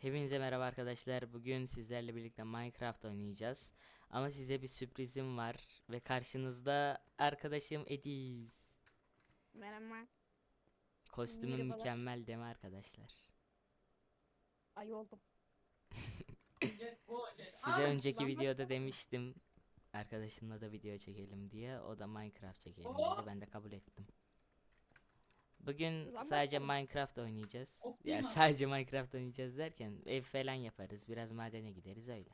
Hepinize merhaba arkadaşlar. Bugün sizlerle birlikte Minecraft oynayacağız. Ama size bir sürprizim var ve karşınızda arkadaşım Ediz. Merhaba. Kostümün Merhabalar. mükemmel değil mi arkadaşlar? Ay oldum. Size önceki videoda demiştim arkadaşımla da video çekelim diye. O da Minecraft çekelim dedi. Ben de kabul ettim. Bugün Ulan sadece bakalım. Minecraft oynayacağız. Yani sadece Minecraft oynayacağız derken ev falan yaparız. Biraz madene gideriz öyle.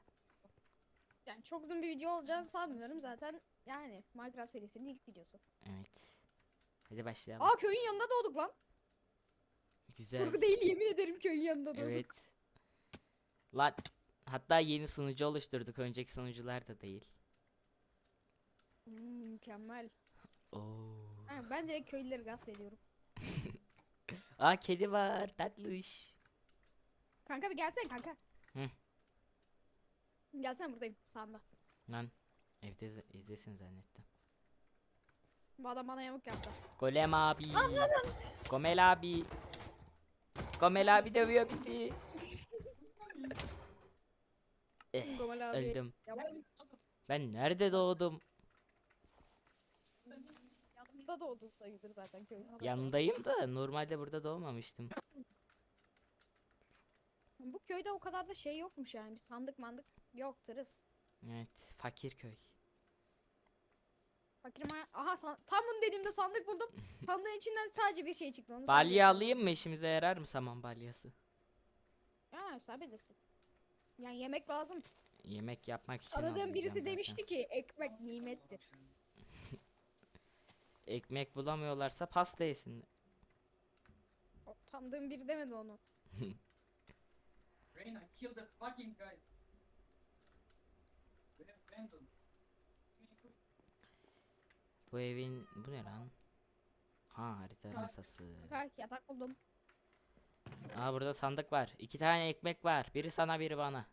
Yani çok uzun bir video olacağını sanmıyorum zaten. Yani Minecraft serisinin ilk videosu. Evet. Hadi başlayalım. Aa köyün yanında doğduk lan. Güzel. Kurgu değil yemin ederim köyün yanında doğduk. Evet. Lan hatta yeni sunucu oluşturduk. Önceki sunucular da değil. Hmm, mükemmel. Oo. Ha, ben direkt köylüleri gasp ediyorum. Aa kedi var. Tatlış. Kanka bir gelsene kanka. Hı. Gelsene buradayım sağında. Lan evde evdesin zannettim. Bu adam bana yamuk yaptı. Golem abi. Gomel abi. Gomel abi dövüyor bizi. Eh, Gomal abi. Öldüm. Yamuk. Ben nerede doğdum? Yanında doğdum sayılır zaten köyün. Yanındayım da normalde burada doğmamıştım. Bu köyde o kadar da şey yokmuş yani. Bir sandık mandık yok tırıs. Evet, fakir köy. Fakirim ay- Aha san- tam bunu dediğimde sandık buldum. Sandığın içinden sadece bir şey çıktı. Onu Balya alayım mı? İşimize yarar mı saman balyası? Ya sen bilirsin. Yani yemek lazım. Yemek yapmak için Aradığım birisi zaten. demişti ki ekmek nimettir. Ekmek bulamıyorlarsa pasta yesinler. O, Tanıdığım biri demedi onu. Reyna, kill the fucking guys. We have Brandon. Bu evin bu ne lan? Ha harita masası. Kanka yatak buldum. Aa burada sandık var. İki tane ekmek var. Biri sana biri bana.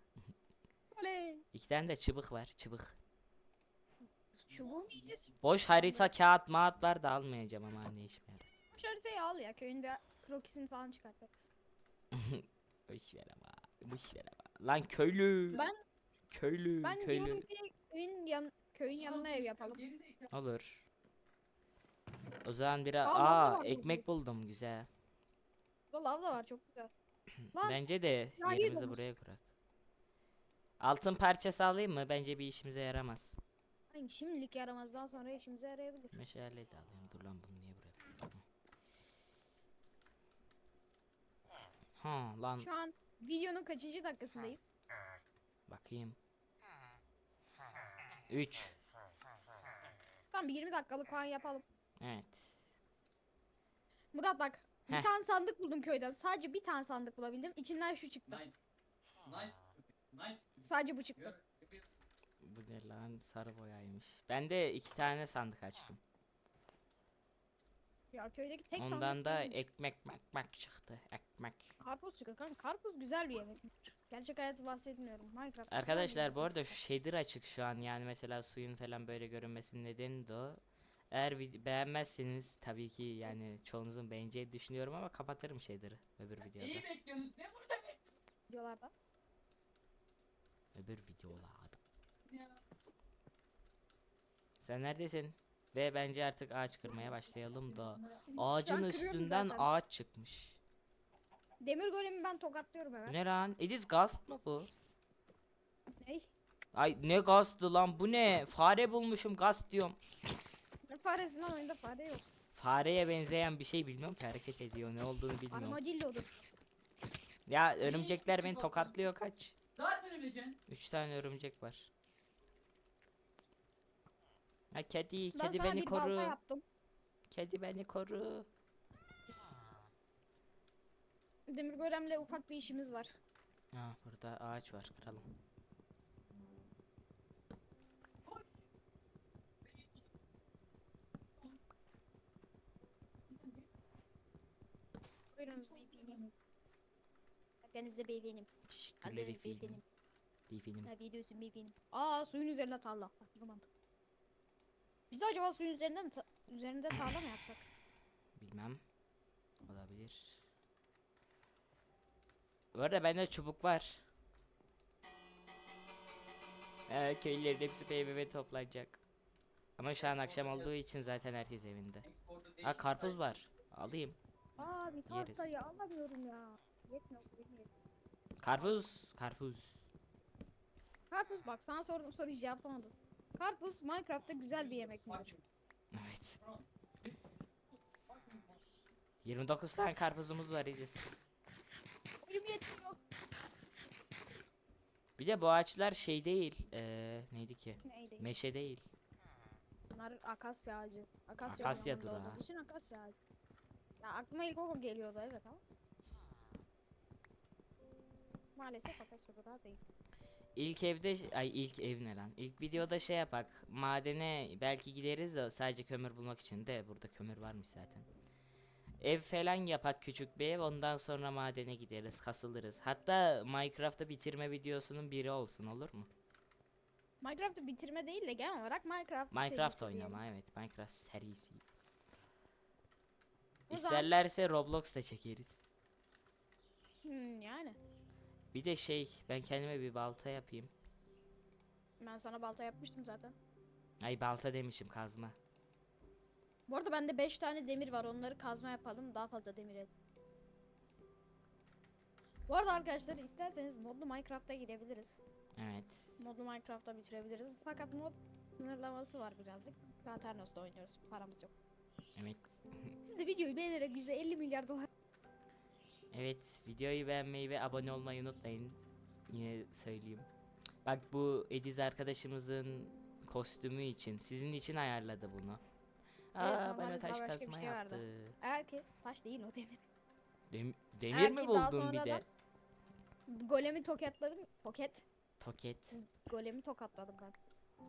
Oley. İki tane de çıbık var. Çıbık. Çubuğu mu yiyeceğiz? Boş harita kağıt mağat var da almayacağım ama ne işime yarar. Bu haritayı al ya köyün bir krokisini falan çıkartırız. Boş ver ama. Boş ver ama. Lan köylü. Ben Köylü. ben köylü. diyorum ki köyün yan köyün yanına ev yapalım. Olur. O zaman biraz Aa, aa var ekmek buldum güzel. Lav da var çok güzel. Lan Bence de siyahi yerimizi buraya kurak. Altın parçası alayım mı? Bence bir işimize yaramaz. Ay, şimdilik yaramaz daha sonra işimize yarayabilir. Meşale de alayım. Dur lan bunu niye buraya koydum? Ha lan Şu an videonun kaçıncı dakikasındayız? bakayım. 3. Tamam bir 20 dakikalık falan yapalım. Evet. Murat bak bir Heh. tane sandık buldum köyden. Sadece bir tane sandık bulabildim. İçinden şu çıktı. Nice. Nice. Nice. Sadece bu çıktı. Bu ne lan sarı boyaymış. Ben de iki tane sandık açtım. Ya köydeki tek sandık Ondan da buymuş. ekmek mek çıktı. Ekmek. Karpuz çıktı kanka. Karpuz güzel bir yemek. Gerçek hayatı bahsetmiyorum. Minecraft. Arkadaşlar bu arada şu shader açık şu an yani mesela suyun falan böyle görünmesinin nedeni de o. Eğer beğenmezseniz tabii ki yani çoğunuzun beğeneceğini düşünüyorum ama kapatırım shader'ı öbür videoda. Neyi bekliyorsunuz? Ne burada videolarda. Öbür videolarda. Sen neredesin? Ve bence artık ağaç kırmaya başlayalım da. Ağacın üstünden zaten. ağaç çıkmış. Demir golemi ben tokatlıyorum hemen. ne lan? Ediz gast mı bu? Ney? Ay ne gastı lan bu ne? Fare bulmuşum gast diyorum. Ne faresinden oyunda fare yok. Fareye benzeyen bir şey bilmiyorum ki hareket ediyor ne olduğunu bilmiyorum. Armadillo'dur. Ya örümcekler beni tokatlıyor kaç. Zaten öleceksin. Üç tane örümcek var. Ha kedi, Ben kedi sana beni bir balta koru. yaptım. Kedi beni koru. Demir golemle ufak bir işimiz var. Ha burada ağaç var kıralım. Beyefenim. Denizde beyefenim. Teşekkürler Adınız efendim. beyefenim. Efendim. Ne videosun beyefenim. Aa suyun üzerinde tarla. Bak durmadı. Biz de acaba suyun üzerinde mi ta- üzerinde tarla mı yapsak? Bilmem. Olabilir. Bu arada bende çubuk var. Ee, köylülerin hepsi PBB toplanacak. Ama şu an akşam olduğu için zaten herkes evinde. Ha karpuz var. Alayım. Aa bir ya alamıyorum ya. Yetmiyor. Karpuz. Karpuz. Karpuz bak sana sordum soruyu cevaplamadım. Karpuz Minecraft'ta güzel bir yemek midir? Evet. 29 tane karpuzumuz var İdris. Oyum yetmiyor. Bir de bu ağaçlar şey değil. Ee, neydi ki? Neydi? Meşe değil. Bunlar akasya ağacı. Akasya, Akasya ormanında durağı. olduğu için akasya ağacı. Ya aklıma ilk o geliyordu evet ama. Maalesef akasya durağı değil. İlk evde ay ilk ev ne lan? İlk videoda şey yapak. Madene belki gideriz de sadece kömür bulmak için de burada kömür varmış zaten. Ev falan yapak küçük bir ev ondan sonra madene gideriz kasılırız. Hatta Minecraft'ta bitirme videosunun biri olsun olur mu? Minecraft'ı bitirme değil de genel olarak Minecraft Minecraft serisi diyelim. oynama evet Minecraft serisi. O zaman- İsterlerse Roblox da çekeriz. Hmm, yani. Bir de şey ben kendime bir balta yapayım. Ben sana balta yapmıştım zaten. Ay balta demişim kazma. Bu arada bende 5 tane demir var. Onları kazma yapalım. Daha fazla demir et. Bu arada arkadaşlar isterseniz modlu Minecraft'a girebiliriz. Evet. Modlu Minecraft'ta bitirebiliriz. Fakat mod sınırlaması var birazcık. Paternos'ta oynuyoruz. Paramız yok. Evet. Siz de videoyu beğenerek bize 50 milyar dolar Evet, videoyu beğenmeyi ve abone olmayı unutmayın. Yine söyleyeyim. Bak bu Ediz arkadaşımızın kostümü için, sizin için ayarladı bunu. Aa, normalde bana taş başka bir kazma şey vardı. yaptı. Eğer ki taş değil o demir. Dem- demir Eğer mi ki daha buldun bir de? sonradan- Golemi tokatladım. Toket. Toket. Golemi tokatladım ben.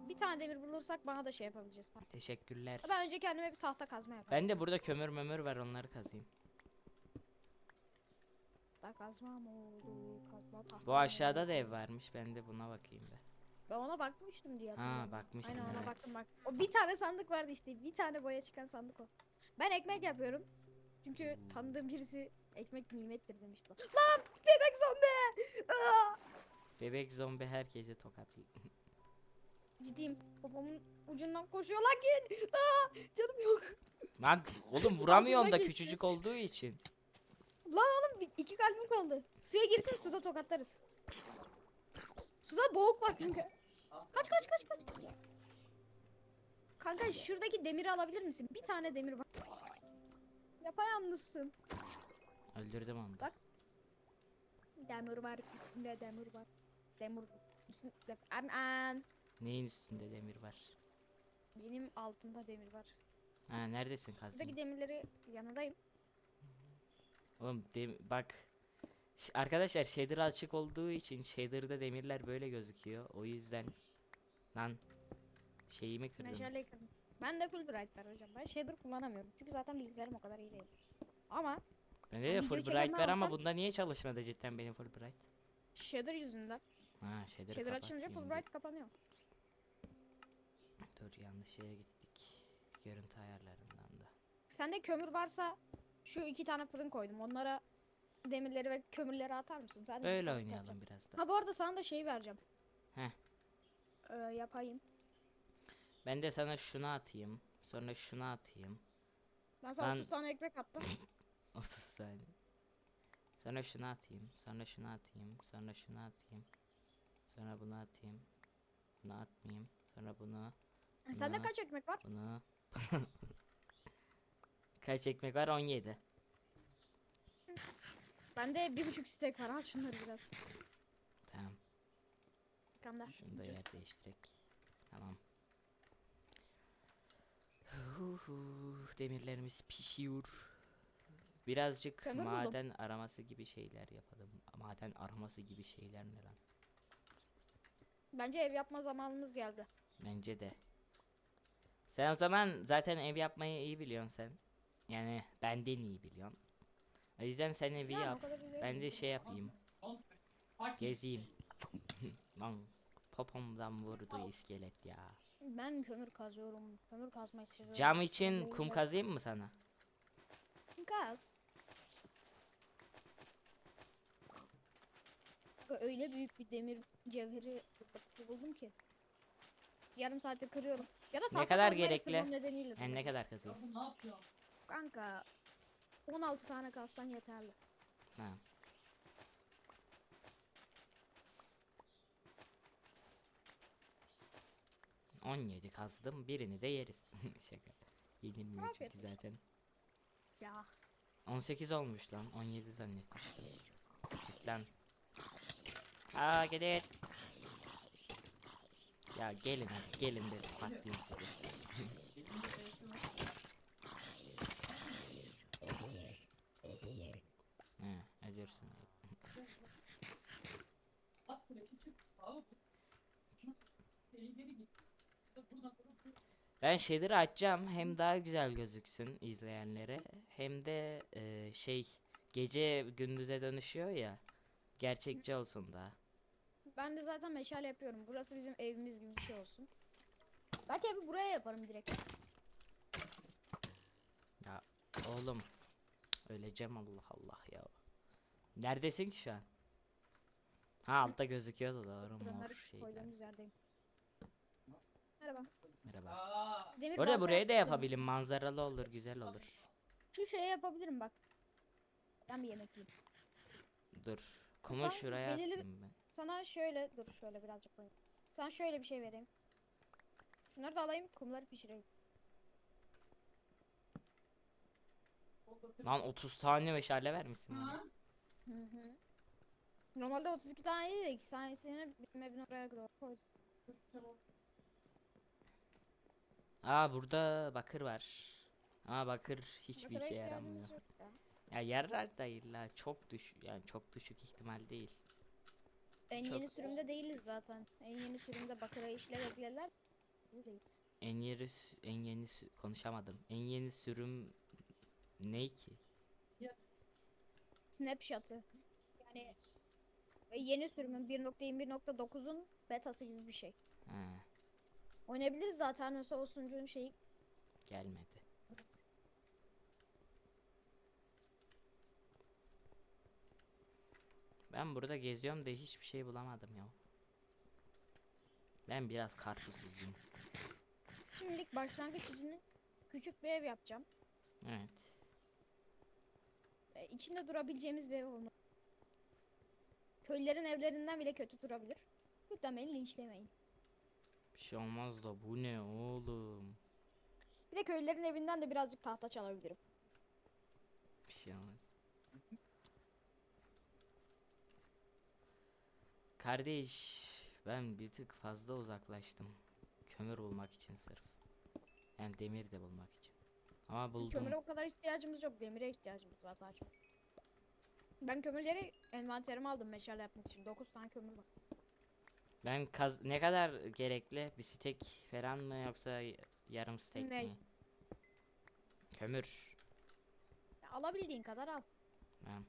Bir tane demir bulursak bana da şey yapabileceğiz. Teşekkürler. Ben önce kendime bir tahta kazma yapayım. Ben de burada kömür mömür var onları kazayım. Tahta kazma mı oldu? Kazma tahta Bu aşağıda da ev varmış. Ben de buna bakayım be. Ben ona bakmıştım diye Ha hatırlıyorum. bakmışsın Aynen ona evet. baktım bak. O bir tane sandık vardı işte. Bir tane boya çıkan sandık o. Ben ekmek yapıyorum. Çünkü tanıdığım birisi ekmek nimettir demişti. Lan bebek zombi! Aa! Bebek zombi herkese tokatlı. Ciddiyim. Popomun ucundan koşuyor lan git. Aa! Canım yok. Lan oğlum vuramıyorsun da küçücük olduğu için. Lan oğlum bir- iki kalbim kaldı. Suya girsin suda tokatlarız. Suda boğuk var kanka. Kaç kaç kaç kaç. Kanka şuradaki demiri alabilir misin? Bir tane demir var. Yapayalnızsın. Öldürdüm onu. Bak. Demir var üstünde demir var. Demir üstünde. An an. Neyin üstünde demir var? Benim altımda demir var. Ha neredesin Buradaki kazayım? demirleri yanındayım. Oğlum dem bak. Arkadaşlar shader açık olduğu için shader'da demirler böyle gözüküyor. O yüzden lan şeyimi kırdım. Meşaleyi kırdım. Ben de full bright var hocam. Ben shader kullanamıyorum. Çünkü zaten bilgisayarım o kadar iyi değil. Ama Bende de Ama full video bright çekemem var ama bunda niye çalışmadı cidden benim full bright? shader yüzünden. Ha Shader kapat. açınca full indi. bright kapanıyor. Dur yanlış yere gittik. Görüntü ayarlarından da. Sende kömür varsa şu iki tane fırın koydum. Onlara demirleri ve kömürleri atar mısın? Ben de Böyle oynayalım biraz da. Ha bu arada sana da şey vereceğim. Heh. Ee, yapayım. Ben de sana şunu atayım. Sonra şunu atayım. Ben sana Ben- 30 tane ekmek attım. 30 tane. Sonra şunu atayım. Sonra şunu atayım. Sonra şunu atayım. Sonra bunu atayım. Bunu atmayayım. Sonra bunu. Sende Bunu- kaç ekmek var? Bunu. Kaç ekmek var? 17. Bende bir buçuk stek var. Al şunları biraz. Tamam. Kanda. Şunu da yer değiştirek. Tamam. Huhu, Demirlerimiz pişiyor. Birazcık Kömür buldum. maden araması gibi şeyler yapalım. Maden araması gibi şeyler ne lan? Bence ev yapma zamanımız geldi. Bence de. Sen o zaman zaten ev yapmayı iyi biliyorsun sen. Yani benden iyi biliyorsun. O yüzden sen evi Yani yap. Ben de şey yapayım. Gezeyim. Lan popomdan vurdu iskelet ya. Ben kömür kazıyorum. Kömür kazmayı seviyorum. Cam için kum kaz- kazayım mı sana? Kaz. Öyle büyük bir demir cevheri zıpırtısı buldum ki. Yarım saate kırıyorum. Ya da tahta kadar gerekli? Yani ne kadar kazayım? Kanka 16 tane kazsan yeterli. Ha. On yedi kazdım birini de yeriz. Şaka. Yenilmiyor Afiyet çünkü zaten. Ya 18 olmuş lan. 17 zannetmiştim. Git lan. Aa gelin. Ya gelin hadi gelin de patlayayım sizi. Elinde belki var. He ölürsün. At kule küçük. Abi. Tehlikeli git. Buradan buradan. Ben şeyleri açacağım hem daha güzel gözüksün izleyenlere hem de e, şey gece gündüze dönüşüyor ya gerçekçi olsun daha. ben de zaten meşale yapıyorum. Burası bizim evimiz gibi bir şey olsun. Belki evi buraya yaparım direkt. Ya oğlum öleceğim Allah Allah ya. Neredesin ki şu an? Ha altta gözüküyordu doğru mor şeyler. Merhaba. Merhaba. Demir Orada balta buraya da yapabilirim manzaralı olur güzel olur. Şu şeyi yapabilirim bak. Ben bir yemek yiyeyim. Dur. Kumu Sen şuraya belirli- atayım ben. Sana şöyle dur şöyle birazcık koyayım. Sana şöyle bir şey vereyim. Şunları da alayım kumları pişireyim. Lan 30 tane meşale vermişsin bana. Hı hı. Normalde 32 tane değil de 2 tanesini bizim evin oraya kadar koydum. Aa burada bakır var. Aa bakır hiçbir işe yaramıyor. ya. Ya yarar da illa çok düş yani çok düşük ihtimal değil. En Çok- yeni sürümde değiliz zaten. En yeni sürümde bakıra işler eklerler. Değiliz. En yeni en yeni konuşamadım. En yeni sürüm ne ki? Snapshot'ı. Yani e, yeni sürümün 1.21.9'un betası gibi bir şey. Ha, Oynayabiliriz zaten mesela o sunucunun şeyi gelmedi. Ben burada geziyorum da hiçbir şey bulamadım ya. Ben biraz karpuzluyum. Şimdilik başlangıç için küçük bir ev yapacağım. Evet. E, içinde durabileceğimiz bir ev olmalı. Köylülerin evlerinden bile kötü durabilir. Lütfen beni linçlemeyin. Bir şey olmaz da bu ne oğlum? Bir de köylülerin evinden de birazcık tahta çalabilirim. Bir şey olmaz. Kardeş, ben bir tık fazla uzaklaştım. Kömür bulmak için sırf. Yani demir de bulmak için. Ama buldum. Kömüre o kadar ihtiyacımız yok. Demire ihtiyacımız var daha çok. Ben kömürleri envanterime aldım meşale yapmak için. 9 tane kömür var. Ben kaz ne kadar gerekli? Bir stek falan mı yoksa yarım stek Ne? mi? Kömür. Ya, alabildiğin kadar al. Ha.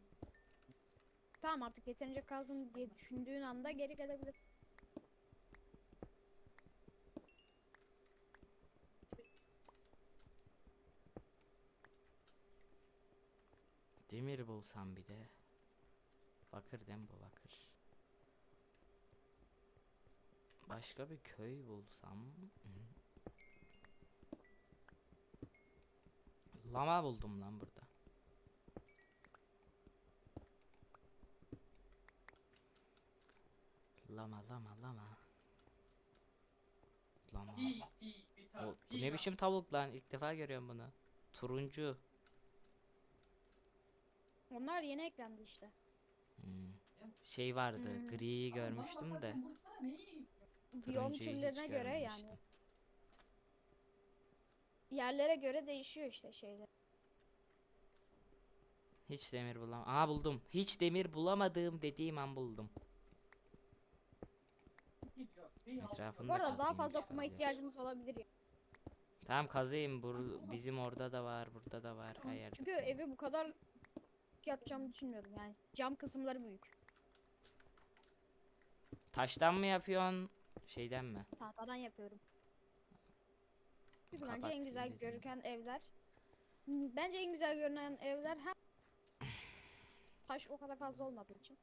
Tamam artık yeterince kazdım diye düşündüğün anda geri gelebilir. Demir bulsam bir de. Bakır dem bu bakır. Başka bir köy bulsam. Hı. Lama buldum lan burada. Lama lama lama. Lama. O, bu ne biçim tavuk lan? İlk defa görüyorum bunu. Turuncu. Onlar yeni eklendi işte. Hmm. Şey vardı, Hmm. griyi görmüştüm de. Biyom hiç türlerine göre yani. görmemiştim. Yerlere göre değişiyor işte şeyler. Hiç demir bulam. Aa buldum. Hiç demir bulamadığım dediğim an buldum. Etrafında Bu arada daha fazla bir kuma şey ihtiyacımız olabilir ya. Tamam kazayım. Bur bizim orada da var, burada da var, her yerde. Çünkü evi bu kadar yapacağımı düşünmüyordum yani. Cam kısımları büyük. Taştan mı yapıyorsun? Şeyden mi? Tahtadan yapıyorum. Çünkü bence en güzel izleyicini. görüken evler. Bence en güzel görünen evler hem taş o kadar fazla olmadığı için.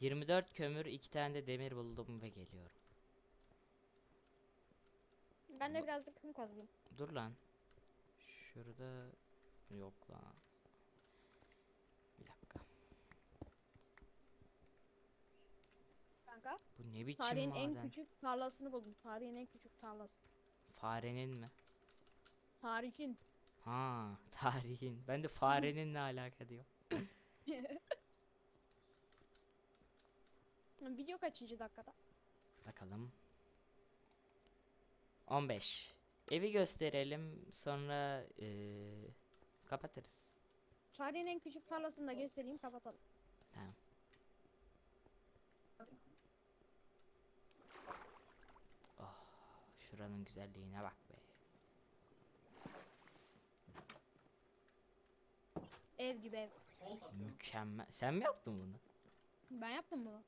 24 kömür, 2 tane de demir buldum ve geliyorum. Ben de birazcık kum kazayım. Dur lan. Şurada yok lan. Ne biçim Tarihin maden? en küçük tarlasını buldum. Tarihin en küçük tarlası. Farenin mi? Tarihin. Ha, tarihin. Ben de farenin ne alaka diyor. Video kaçıncı dakikada? Bakalım. 15. Evi gösterelim sonra eee, kapatırız. Tarihin en küçük tarlasını da göstereyim kapatalım. Tamam. Şuranın güzelliğine bak be. Ev gibi ev. Mükemmel. Sen mi yaptın bunu? Ben yaptım bunu.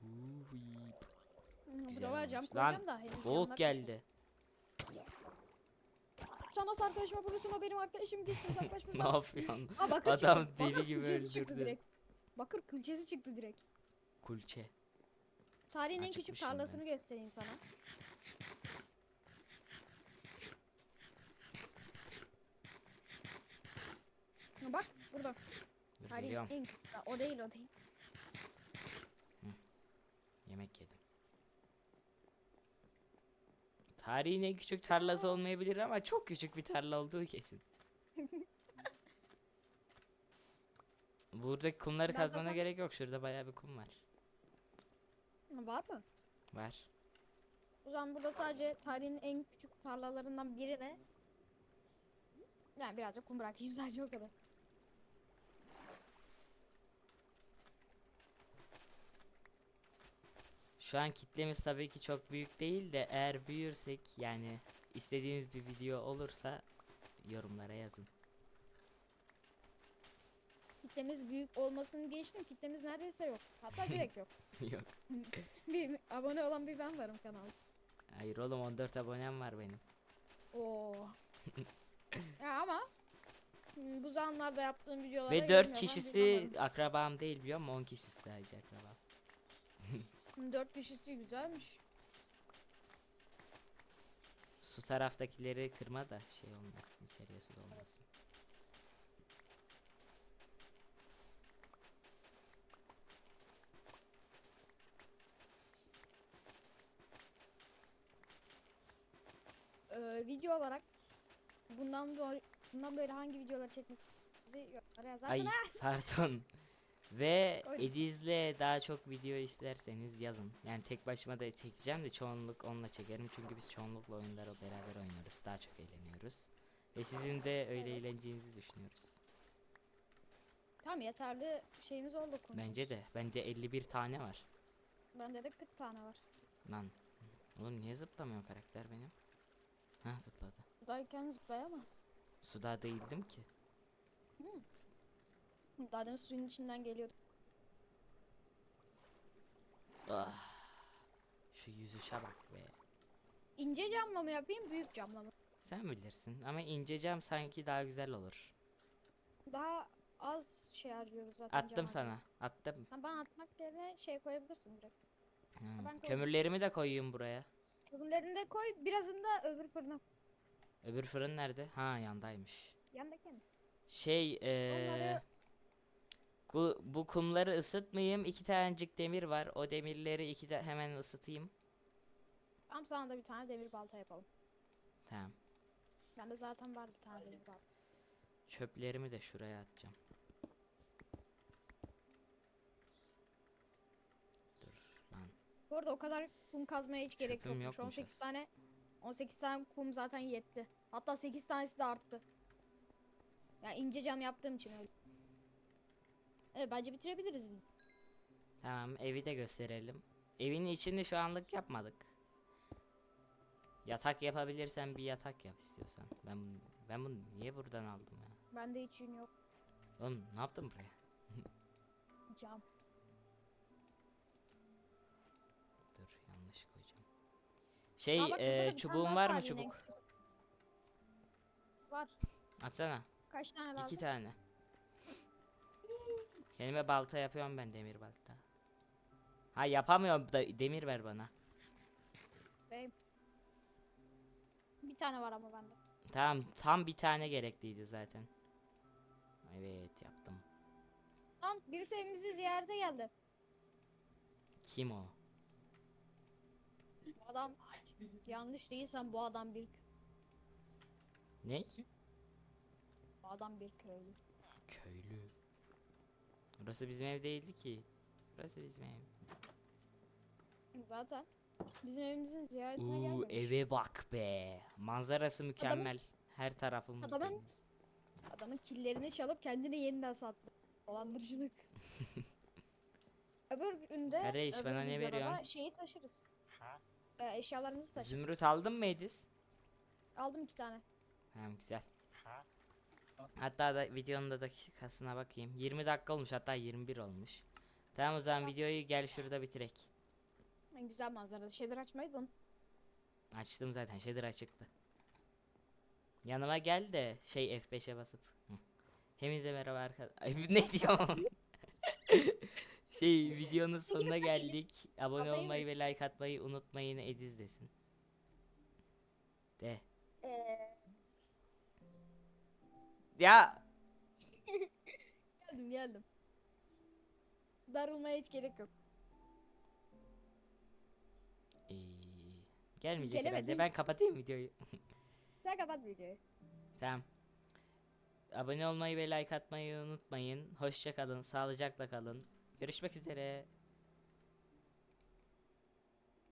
Hı, Güzel Buraya cam olmuş. Lan, koyacağım da. henüz Boğuk geldi. Sen nasıl arkadaşıma vurursun o benim arkadaşım gitsin uzaklaş ne yapıyorsun? Aa, bakır Adam çıktı. deli Bakır gibi külçesi çıktı öldürdü. direkt. Bakır külçesi çıktı direkt. Kulçe. Tarihin en küçük Acıkmışım ben. tarlasını göstereyim sana. Bak burada. Dur geliyorum. en küçük. ta- O değil o değil. Yemek yedim. Tarihin en küçük tarlası olmayabilir ama çok küçük bir tarla olduğu kesin. Buradaki kumları Ben kazmana zaten- gerek yok. Şurada bayağı bir kum var. Var mı? Var. O zaman burada sadece tarihin en küçük tarlalarından birine yani birazcık kum bırakayım sadece o kadar. Şu an kitlemiz tabii ki çok büyük değil de eğer büyürsek yani istediğiniz bir video olursa yorumlara yazın. Kitlemiz büyük olmasını geçtim. Kitlemiz neredeyse yok. Hatta direkt yok. Yok. Bir abone olan bir ben varım kanalda. Hayır oğlum 14 abonem var benim. Oo. ya ama hmm, bu zamanlarda yaptığım videolara Ve yorum 4 yapan bir kişisi akrabam değil biliyor musun? 10 kişisi sadece akrabam. 4 kişisi güzelmiş. Su taraftakileri kırma da şey olmasın içeriye su dolmasın. Ee, video olarak bundan bundan böyle hangi videolar çekmenizi yorumlara Ay pardon. Ve. Ediz'le daha çok video isterseniz yazın. Yani tek başıma da çekeceğim de çoğunluk onunla çekerim. Çünkü biz çoğunlukla oyunları beraber oynuyoruz. Daha çok eğleniyoruz. Ve sizin de öyle Evet. eğleneceğinizi düşünüyoruz. Tamam yeterli şeyimiz oldu konumuz. Bence de. Bende 51 tane var. Bende de 40 tane var. Lan. Oğlum niye zıplamıyor karakter benim? Ha zıpladı. Buradayken zıplayamaz. Suda değildim ki. Daha demin suyun içinden geliyordu. Ah. Şu yüzüşe bak be. İnce camla mı yapayım büyük camla mı? Sen bilirsin ama ince cam sanki daha güzel olur. Daha az şey harcıyoruz zaten Attım sana. harcıyoruz. Attım. Ha, ben atmak yerine şey koyabilirsin direkt. Hmm, ben. Kömürlerimi de koyayım buraya. Öbürlerini de koy birazını da öbür fırına. Öbür fırın nerede? Ha yandaymış. Yandaki mi? Şey eee Onları- bu, bu kumları ısıtmayayım. İki tanecik demir var. O demirleri iki de hemen ısıtayım. Tamam sana da bir tane demir balta yapalım. Tamam. Bende zaten var bir tane demir balta. Çöplerimi de şuraya atacağım. Dur lan. Bu arada o kadar kum kazmaya hiç gerek Çöpüm yokmuş. yokmuş 18 az. tane 18 tane kum zaten yetti. Hatta 8 tanesi de arttı. Yani ince cam yaptığım için öyle. Evet bence bitirebiliriz. Tamam evi de gösterelim. Evin içini şu anlık yapmadık. Yatak yapabilirsen bir yatak yap istiyorsan. Ben bunu, ben bunu niye buradan aldım ya? Bende hiç yün yok. Oğlum ne yaptın buraya? Cam. Dur yanlış koyacağım. Şey Aa, bak tane çubuğun var mı çubuk? Var. Atsana. Kaç tane lazım? İki tane. Kendime balta yapıyorum ben demir balta. Ha yapamıyorum da demir ver bana. Benim. Bir tane var ama bende. Tamam tam bir tane gerekliydi zaten. Evet yaptım. Lan birisi evimizi ziyarete geldi. Kim o? Bu adam yanlış değilsem bu adam bir Ne? bu adam bir köylü. Köylü. Burası bizim ev değildi ki. Burası bizim ev. Zaten bizim evimizin ziyaretine Uuu gelmemiş. eve bak be. Manzarası mükemmel. Her tarafımız Adamın- deniz. Adamın killerini çalıp kendini yeniden sattı. Dolandırıcılık. Öbür günde Kardeş, bana ne veriyorsun? Şeyi taşırız. Ee, eşyalarımızı taşırız. Zümrüt aldın mı Ediz? Aldım iki tane. Tamam güzel. Hatta da videonun da dakikasına bakayım. 20 dakika olmuş hatta 21 olmuş. Tamam o zaman videoyu gel şurada bitirek. En güzel manzaralı şeyler açmayı da Açtım zaten shader açıktı. Yanıma gel de şey F5'e basıp. Hı. Hepinize merhaba arkadaşlar. Ne diyorum? şey videonun sonuna geldik. Abone olmayı ve like atmayı unutmayın Ediz desin. De. Ya geldim geldim. Darılmaya hiç gerek yok. Ee, gelmeyecek herhalde. Gelemedin. Ben kapatayım videoyu. Sen kapat videoyu. Tamam. Abone olmayı ve like atmayı unutmayın. Hoşça kalın, sağlıcakla kalın. Görüşmek üzere.